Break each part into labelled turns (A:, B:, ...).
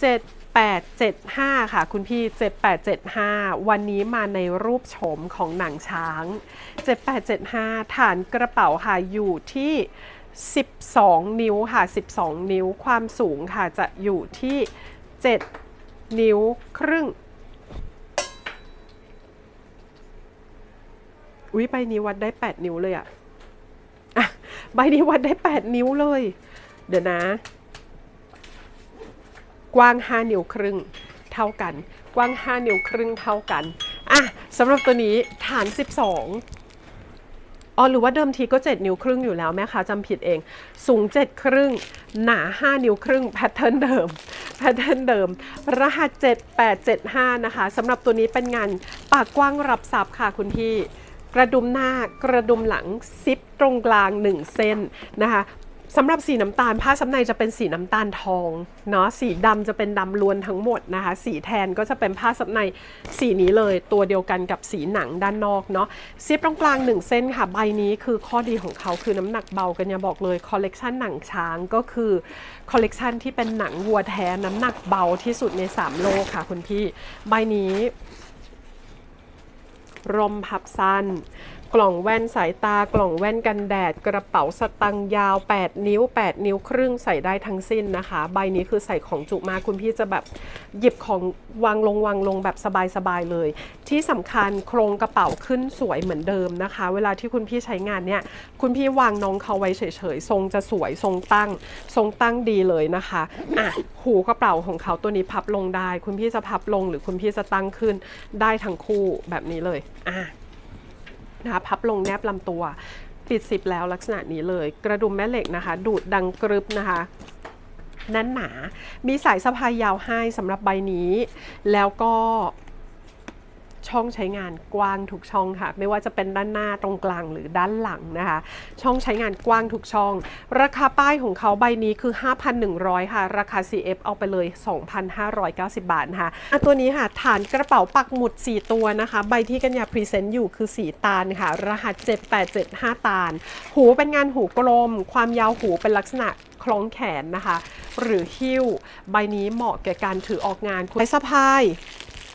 A: 7875 ค่ะคุณพี่ 7875 วันนี้มาในรูปโฉมของหนังช้าง 7875 ฐานกระเป๋าค่ะอยู่ที่ 12 นิ้วค่ะ 12 นิ้วความสูงค่ะจะอยู่ที่ 7 นิ้วครึ่ง อุ๊ยใบนี้วัดได้ 8 นิ้วเลยอะอะใบนี้วัดได้ 8 นิ้วเลย เดี๋ยวนะ กว้าง 5 นิ้วครึ่งเท่ากัน กว้าง 5 นิ้วครึ่งเท่ากันอะสำหรับตัวนี้ฐาน 12อ๋อหรือว่าเดิมทีก็ 7 นิ้วครึ่งอยู่แล้วแม่ค้าจำผิดเอง สูง 7 ครึ่ง หนา 5 นิ้วครึ่งแพทเทิร์นเดิมแพทเทิร์นเดิม รหัส 7875 นะคะสำหรับตัวนี้เป็นงานปากกว้างรับซับค่ะคุณพี่กระดุมหน้ากระดุมหลังซิปตรงกลาง 1 เส้นนะคะ สำหรับสีน้ำตาลผ้าซับในจะเป็นสีน้ำตาลทองเนาะสีดำจะเป็นดำล้วนทั้งหมดนะคะ สีแทนก็จะเป็นผ้าซับในสีนี้เลย ตัวเดียวกันกับสีหนังด้านนอกเนาะซิปตรงกลาง1เส้นค่ะ ใบนี้คือข้อดีของเขาคือน้ำหนักเบากันอย่าบอกเลยคอลเลกชันหนังช้างก็คือคอลเลกชันที่เป็นหนังวัวแท้น้ำหนักเบาที่สุดใน 3 โลกค่ะคุณพี่ ใบนี้ รมพับสั้น กล่องแว่นสายตากล่องแว่นกันแดด กระเป๋าสตังค์ยาว 8 นิ้ว 8 นิ้วครึ่งใส่ได้ทั้งสิ้นนะคะ ใบนี้คือใส่ของจุมากคุณพี่จะแบบหยิบของวางลงวางลงแบบสบายๆเลย ที่สำคัญโครงกระเป๋าขึ้นสวยเหมือนเดิมนะคะ เวลาที่คุณพี่ใช้งานเนี่ยคุณพี่วางน้องเขาไว้เฉยๆทรงจะสวยทรงตั้ง ทรงตั้งดีเลยนะคะอะหูกระเป๋าของเขาตัวนี้พับลงได้ คุณพี่จะพับลงหรือคุณพี่จะตั้งขึ้นได้ทั้งคู่แบบนี้เลยอะ นะคะพับลงแนบลำตัว ปิดซิปแล้วลักษณะนี้เลย กระดุมแม่เหล็กนะคะ ดูดดังกรึบนะคะแน่นหนา มีสายสะพายยาวให้สำหรับใบนี้ แล้วก็ ช่องใช้งานกว้างทุกช่องค่ะ ไม่ว่าจะเป็นด้านหน้าตรงกลางหรือด้านหลังนะคะ ช่องใช้งานกว้างทุกช่อง ราคาป้ายของเขาใบนี้คือ 5,100 ค่ะ ราคา CF เอาไปเลย 2,590 บาทนะคะอะตัวนี้ค่ะ ฐานกระเป๋าปักหมุด 4 ตัวนะคะ ใบที่กัญญาพรีเซนต์อยู่คือสีตาลค่ะ รหัส 7875 ตาล หูเป็นงานหูกลม ความยาวหูเป็นลักษณะคล้องแขนนะคะ หรือหิ้ว ใบนี้เหมาะแก่การถือออกงานคุณสะพาย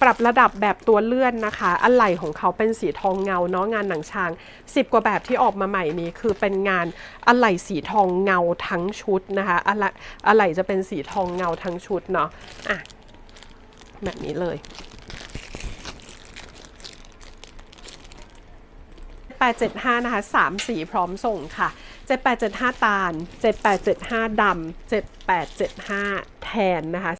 A: ปรับระดับแบบตัวเลื่อนนะคะ อะไหล่ของเขาเป็นสีทองเงาเนาะงานหนังช้าง 10 กว่าแบบที่ออกมาใหม่นี้คือเป็นงานอะไหล่สีทองเงาทั้งชุดนะคะอะไหล่อะไหล่จะเป็นสีทองเงาทั้งชุดเนาะอะแบบนี้เลย875นะคะ3สีพร้อมส่งค่ะ 7875 ตาล 7875 ดำ 7875 แทนนะคะ